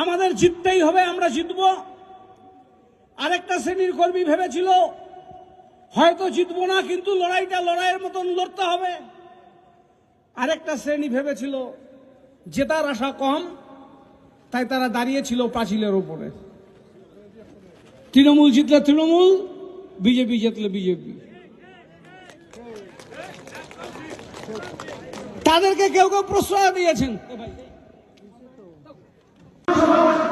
আমাদের জিততেই হবে, আমরা জিতব। আরেকটা শ্রেণির কর্মী ভেবেছিল, হয়তো জিতবো না, কিন্তু লড়াইটা লড়াইয়ের মতন লড়তে হবে। আরেকটা শ্রেণি ভেবেছিল, জেতার আশা কম, তাই তারা দাঁড়িয়েছিল পাঁচিলের উপরে। তৃণমূল জিতলে তৃণমূল, বিজেপি জিতলে বিজেপি। তাদেরকে কেউ কেউ প্রশ্রয় দিয়েছেন।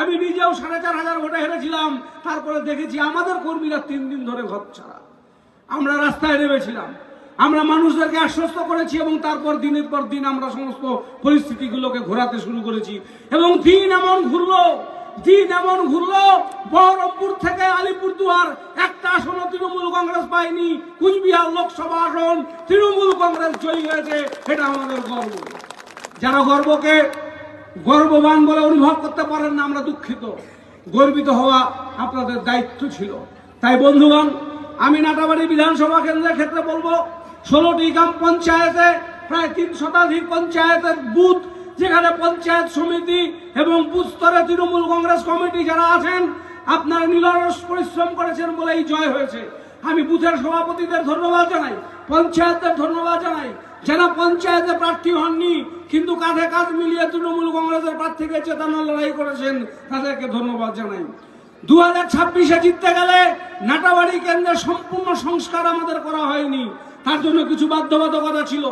আমি নিজেও সাড়ে চার হাজার ভোটে হেরেছিলাম, তারপরে দেখেছি আমাদের কর্মীরা তিন দিন ধরে ঘর ছাড়া। আমরা রাস্তায় নেমেছিলাম। আমরা মানুষদেরকে আশ্বস্ত করেছি এবং তারপর দিনের পর দিন আমরা সমস্ত পরিস্থিতিগুলোকে ঘোরাতে শুরু করেছি। এবং দিন এমন ঘুরলো দিন এমন ঘুরলো, বহরমপুর থেকে আলিপুরদুয়ার, একটা আসনও তৃণমূল কংগ্রেস পায়নি, কুচবিহার লোকসভা আসন তৃণমূল কংগ্রেস জয়ী হয়েছে, এটা আমাদের গর্ব। যারা গর্বকে গর্ববান বলে অনুভব করতে পারেন না, আমরা দুঃখিত। গর্বিত হওয়া আপনাদের দায়িত্ব ছিল। তাই বন্ধুগণ, আমি নাটাবাড়ি বিধানসভা কেন্দ্রের ক্ষেত্রে বলব, ষোলোটি গ্রাম পঞ্চায়েতে প্রায় তিন শতাধিক পঞ্চায়েতের বুথ যেখানে পঞ্চায়েত সমিতি এবং বুথ স্তরে তৃণমূল কংগ্রেস কমিটি যারা আছেন, আপনারা নিরলস পরিশ্রম করেছেন বলেই জয় হয়েছে। আমি বুথের সভাপতিদের ধন্যবাদ জানাই পঞ্চায়েতদের ধন্যবাদ জানাই। যারা পঞ্চায়েতে প্রার্থী হননি, কিন্তু কাঁধে কাঁধ মিলিয়ে তৃণমূল কংগ্রেসের প্রার্থীকে চেতানোর লড়াই করেছেন, তাদেরকে ধন্যবাদ জানাই। দু হাজার ছাব্বিশে জিততে গেলে নাটাবাড়ি কেন্দ্রের সম্পূর্ণ সংস্কার আমাদের করা হয়নি। তার জন্য কিছু বাধ্যবাধকতা ছিল।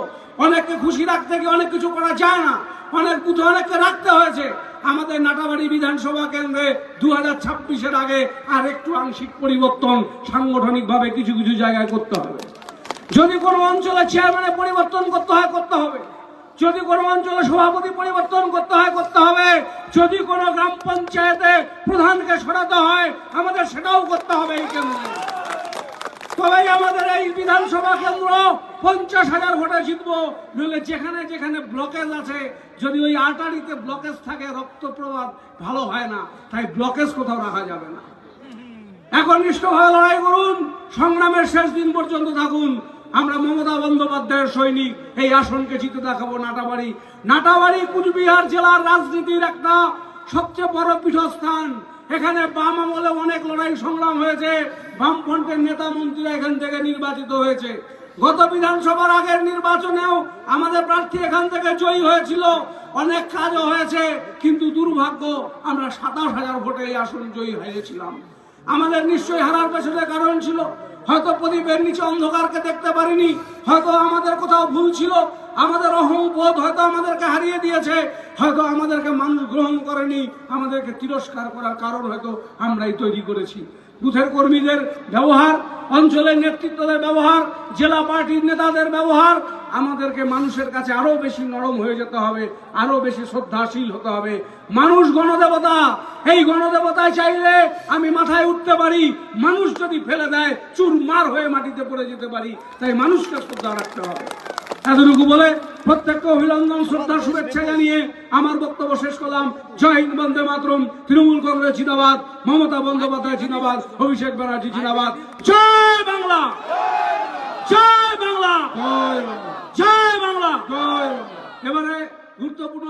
অনেককে খুশি রাখতে গিয়ে অনেক কিছু করা যায় না। অনেক বুথে অনেককে রাখতে হয়েছে। আমাদের নাটাবাড়ি বিধানসভা কেন্দ্রে দু হাজার ছাব্বিশের আগে আর একটু আংশিক পরিবর্তন সাংগঠনিকভাবে কিছু কিছু জায়গায় করতে হবে। যদি কোনো অঞ্চলে চেয়ারম্যানের পরিবর্তন করতে হয়, করতে হবে। যদি কোনো অঞ্চলে সভাপতি পরিবর্তন করতে হয়, করতে হবে। যদি কোনো গ্রাম পঞ্চায়েতে প্রধানকে সরাতে হয়, আমাদের সেটাও করতে হবে এই কেন্দ্রে। তবেই আমাদের এই বিধানসভা কেন্দ্র পঞ্চাশ হাজার ভোটে জিতবো। নইলে যেখানে যেখানে ব্লকেজ আছে, যদি ওই আটারিতে ব্লকেজ থাকে, রক্ত প্রবাহ ভালো হয় না, তাই ব্লকেজ কোথাও রাখা যাবে না। একনিষ্ঠভাবে লড়াই করুন, সংগ্রামের শেষ দিন পর্যন্ত থাকুন। আমরা মমতা বন্দ্যোপাধ্যায়ের সৈনিক, এই আসনকে জিতে দেখাবো নাটাবাড়ি। নাটাবাড়ি, কুচবিহার জেলার রাজনীতির একটা সবচেয়ে বড় পীঠস্থান। এখানে বাম আমলে অনেক লড়াই সংগ্রাম হয়েছে। বামফ্রন্টের নেতা মন্ত্রীরা এখান থেকে নির্বাচিত হয়েছে। গত বিধানসভার আগের নির্বাচনেও আমাদের প্রার্থী এখান থেকে জয়ী হয়েছিল। অনেক কাজও হয়েছে, কিন্তু দুর্ভাগ্য আমরা সাতাশ হাজার ভোটে এই আসন জয়ী হয়েছিলাম। আমাদের নিশ্চয়ই হারার পেছনে কারণ ছিল। হয়তো প্রদীপের নিচে অন্ধকারকে দেখতে পারিনি, হয়তো আমাদের কোথাও ভুল ছিল। আমাদের অহংবোধ হয়তো আমাদেরকে হারিয়ে দিয়েছে, হয়তো আমাদেরকে মানুষ গ্রহণ করেনি। আমাদেরকে তিরস্কার করার কারণ হয়তো আমরাই তৈরি করেছি। বুথের কর্মীদের ব্যবহার, অঞ্চলের নেতৃত্বদের ব্যবহার, জেলা পার্টির নেতাদের ব্যবহার, আমাদেরকে মানুষের কাছে আরও বেশি নরম হয়ে যেতে হবে, আরও বেশি শ্রদ্ধাশীল হতে হবে। মানুষ গণদেবতা, এই গণদেবতায় চাইলে আমি মাথায় উঠতে পারি, মানুষ যদি ফেলে দেয়, চুরমার হয়ে মাটিতে পড়ে যেতে পারি, তাই মানুষকে শ্রদ্ধা রাখতে হবে। এতটুকু বলে প্রত্যেককে অভিনন্দন শ্রদ্ধা শুভেচ্ছা জানিয়ে আমার বক্তব্য শেষ করলাম। জয় হিন্দ বন্দে মাতরম। তৃণমূল কংগ্রেস জিন্দাবাদ মমতা বন্দ্যোপাধ্যায় জিন্দাবাদ অভিষেক ব্যানার্জি জিন্দাবাদ। জয় বাংলা! জয় বাংলা! জয় বাংলা! এবারে গুরুত্বপূর্ণ